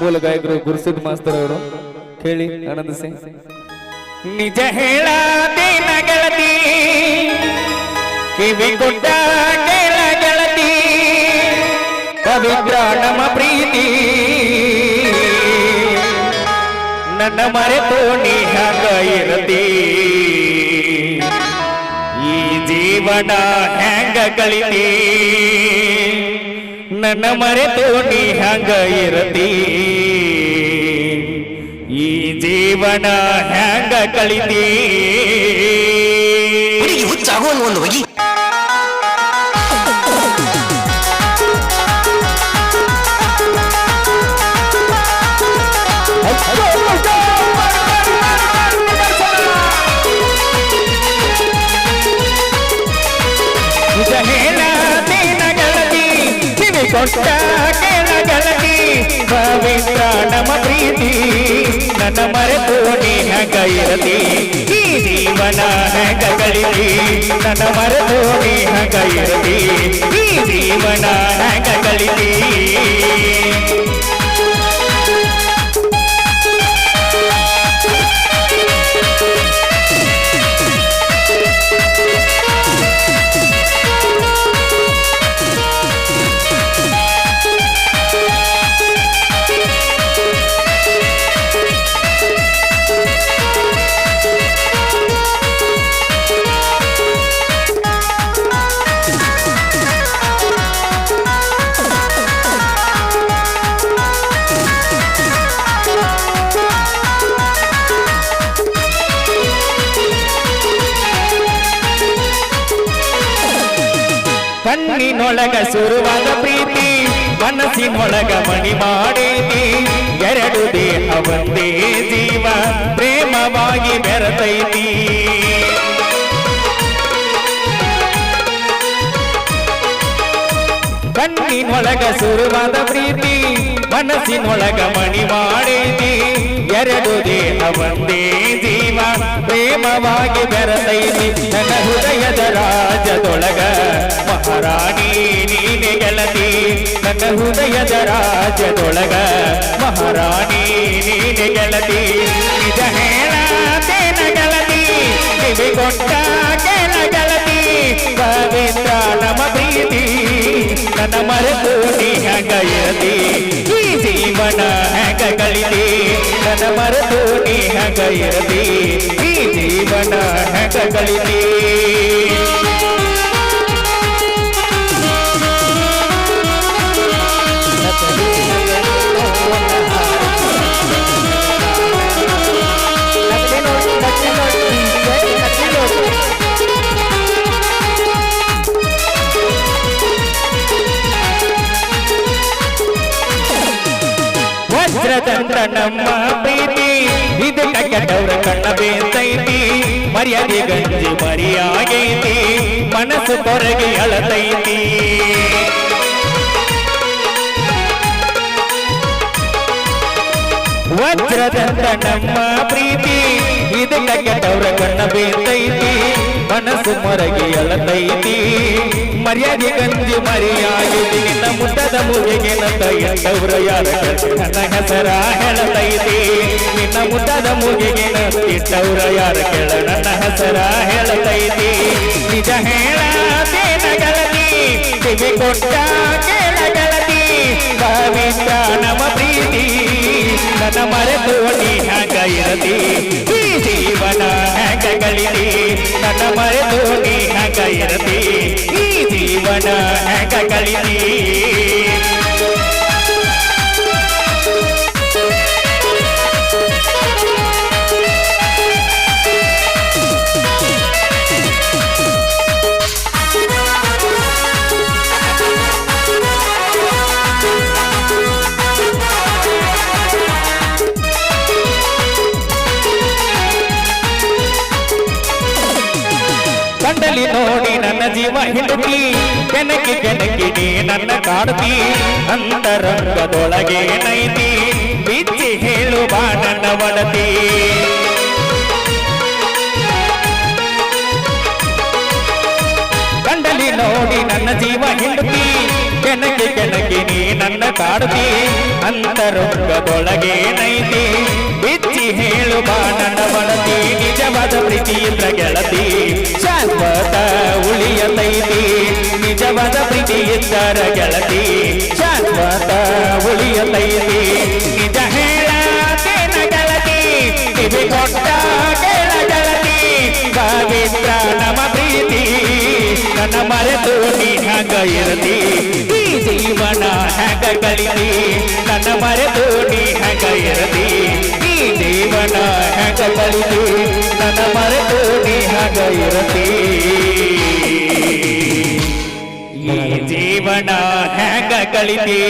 ಮೂಲ ಗಾಯಕರು ಗುರುಸಿದ್ ಮಾಸ್ತರ್ ಅವರು. ಕೇಳಿ ಆನಂದಿಸಿ ನಿಜ ಕೇಳ ಗೆಳತಿ ಪವಿತ್ರ ನಮ್ಮ ಪ್ರೀತಿ, ನನ್ನ ಮರೆತು ನೀ ಹಂಗ ಇರತಿ. ಈ ಜೀವನ ಹೆಂಗ ಕಳಿತಿ? ನನ್ನ ಮರೆತು ನೀ ಹಂಗ ಇರತಿ. ಈ ಜೀವನ ಹ್ಯಾಂಗ ಕಳಿತೀ? ಹುಚ್ಚಾಗೋ ಒಂದು ಹೋಗಿ. ಗೆಳತಿ ಕಿವಿ ಕೊಟ್ಟ ಕೇಳ ಗೆಳತಿ ಪವಿತ್ರ ನಮ ಪ್ರೀತಿ ನನ್ನ ಮರೆತು ನೀ ಗೈರಲಿ ಈ ಜೀವನ ಕಳಿತಿ ನನ್ನ ಮರೆತು ನೀ ಗೈರಲಿ ಈ ಜೀವನ ಹೆಂಗ ಕಣ್ಣಿನೊಳಗ ಸುರುವಾದ ಪ್ರೀತಿ, ಮನಸ್ಸಿನೊಳಗ ಮಣಿ ಮಾಡೈತಿ ಎರಡು ದೇಹ ಒಂದೇ ಜೀವ, ಪ್ರೇಮವಾಗಿ ಬೆರತೈತಿ. ಕಣ್ಣಿನೊಳಗ ಸುರುವಾದ ಪ್ರೀತಿ ಮನಸ್ಸಿನೊಳಗ ಮಣಿ ಮಾಡೈತಿ ಎರಡು ದೇಹ ಒಂದೇ ಜೀವ, ಪ್ರೇಮವಾಗಿ ಬೆರತೈತಿ ನನ್ನ ಹೃದಯದ ರಾಜದೊಳಗ ಮಹಾರಾಣಿ ನೀನೆ ಗೆಳತಿ. ನನ್ನ ಹೃದಯದ ರಾಜದೊಳಗ ಮಹಾರಾಣಿ ನೀನೆ ಗೆಳತಿ. ನಿಜ ಹೇಳತೇನ ಗೆಳತಿ. ಕಿವಿಗೊಟ್ಟ ಕೆಲ ಗೆಳತಿ. ಪವಿತ್ರ ನಮ್ಮ ಪ್ರೀತಿ. ನನ್ನ ಮರೆತು ನನ್ನ ಮರೆತು ನೀ ಹೆಂಗ ಇರತಿ ಈ ಜೀವನ ಹೆಂಗ ವಜ್ರದಂತ ನಮ್ಮ ಪ್ರೀತಿ. ಇದು ಕಟ್ಟದವ್ರ ಕಣ್ಣ ಬೇತೈತಿ ಮರ್ಯಾದೆ ಗಂಜಿ ಮರಿಯಾಗೈತಿ. ಮನಸ್ಸು ಕೊರಗೆ ಅಳತೈತಿ. ವಜ್ರದಂತ ನಮ್ಮ ಪ್ರೀತಿ. ಇದು ಕೆಟ್ಟವ್ರ ಕಣ್ಣ ಬೇತೈತಿ ಮನಸ್ಸು ಮೊರಗಿ ಅಳತೈತಿ. ಮರ್ಯಾದೆ ಗಂಜಿ ಮರಿಯಾಗಿ ನಿನ್ನ ಮುಟ್ಟದ ಮುಗಿಗೆ ನನ್ನ ಎಂದವ್ರ ಯಾರ ನನ್ನ ಹೆಸರ ಹೇಳತೈತಿ ನಿನ್ನ ಮುಟ್ಟದ ಮುಗಿಗೆ ಇಟ್ಟವ್ರ ಯಾರ ಕೇಳ? ನನ್ನ ಹೆಸರ ಹೇಳತೈತಿ ನಿಜ ಹೇಳಿ ಕಿವಿ ಕೊಟ್ಟ ಕೇಳ ಗೆಳತಿ ನಮ ಪ್ರೀತಿ. ನನ್ನ ಮರೆತು ನೀ ಹ್ಯಾಂಗ ಜೀವನ ಹ್ಯಾಂಗ ನನ್ನ ಮರೆತು ನೀ ಹ್ಯಾಂಗ ಜೀವನ ಹ್ಯಾಂಗ ಕಳಿತಿ ನೋಡಿ ನನ್ನ ಜೀವ ಹಿಡುಕಿ ಕೆನಕಿ ಕೆನಕಿ ನೀ ನನ್ನ ಕಾಡುತಿ ಅಂತರಂಗದೊಳಗೆ ನೈತಿ. ಬಿಚ್ಚಿ ಹೇಳು ಬಾ ನನ್ನ ಒಡತಿ ಕಂಡಲಿ ನೋಡಿ ನನ್ನ ಜೀವ ಹಿಡುಕಿ ಕೆನಕಿ ಕೆನಕಿ ನೀ ನನ್ನ ಕಾಡುತಿ ಅಂತರಂಗದೊಳಗೆ ನೈತಿ. ಹೇಳು ಬಾ ನನ್ನ ಮನತಿ ನಿಜವಾದ ಪ್ರೀತಿಯಿಂದ ಗೆಳತಿ. ಶಾಶ್ವತ ಉಳಿಯತೈತಿ ನಿಜವಾದ ಪ್ರೀತಿಯಿಂದರ ಗೆಳತಿ. ಶಾಶ್ವತ ಉಳಿಯತೈತಿ ನಿಜ ಹೇಳತೇನ ಗೆಳತಿ. ಕಿವಿ ಕೊಟ್ಟ, ಕೇಳ ಗೆಳತಿ. ಪವಿತ್ರ ನಮ್ಮ ಪ್ರೀತಿ. ನನ್ನ ಮರೆತು ನೀ ಹಂಗ ಇರತಿ. ಈ ಜೀವನ ಹೆಂಗ ಕಳಿತಿ ನನ್ನ ಮರೆತು ನೀ ಹೆಂಗ ಇರತಿ? ಈ ಜೀವನ ಹೆಂಗ ಕಳಿತಿ ನನ್ನ ಮರೆತು ನೀ ಹಂಗ ಇರತಿ. ಈ ಜೀವನ ಹೆಂಗ ಕಳಿತಿ